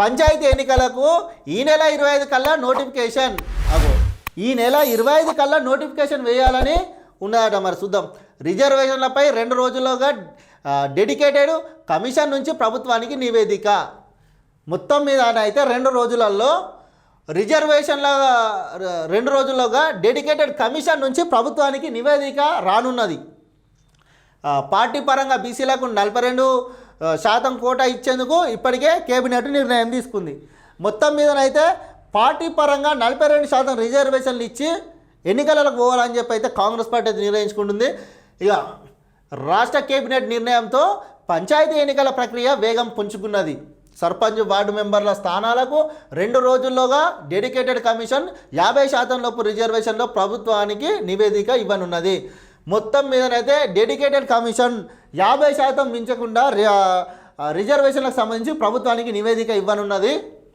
పంచాయతీ ఎన్నికలకు ఈ నెల ఇరవై ఐదు కల్లా నోటిఫికేషన్. అగో ఈ నెల ఇరవై ఐదు కల్లా నోటిఫికేషన్ వేయాలని ఉన్నదట మరి చూద్దాం రిజర్వేషన్లపై రెండు రోజుల్లోగా డెడికేటెడ్ కమిషన్ నుంచి ప్రభుత్వానికి నివేదిక. మొత్తం మీద అయితే రెండు రోజులలో రిజర్వేషన్ల రెండు రోజుల్లోగా డెడికేటెడ్ కమిషన్ నుంచి ప్రభుత్వానికి నివేదిక రానున్నది. పార్టీ పరంగా బీసీలకు నలభై రెండు శాతం కోటా ఇచ్చేందుకు ఇప్పటికే కేబినెట్ నిర్ణయం తీసుకుంది. మొత్తం మీదనైతే పార్టీ పరంగా నలభై రెండు శాతం రిజర్వేషన్లు ఇచ్చి ఎన్నికలకు పోవాలని చెప్పి అయితే కాంగ్రెస్ పార్టీ అయితే నిర్ణయించుకుంటుంది. ఇక రాష్ట్ర కేబినెట్ నిర్ణయంతో పంచాయతీ ఎన్నికల ప్రక్రియ వేగం పుంజుకున్నది. సర్పంచ్ వార్డు మెంబర్ల స్థానాలకు రెండు రోజుల్లోగా డెడికేటెడ్ కమిషన్ యాభై శాతం లోపు రిజర్వేషన్లో ప్రభుత్వానికి నివేదిక ఇవ్వనున్నది. మొత్తం మీదనైతే డెడికేటెడ్ కమిషన్ యాభై శాతం మించకుండా రిజర్వేషన్లకు సంబంధించి ప్రభుత్వానికి నివేదిక ఇవ్వనున్నది.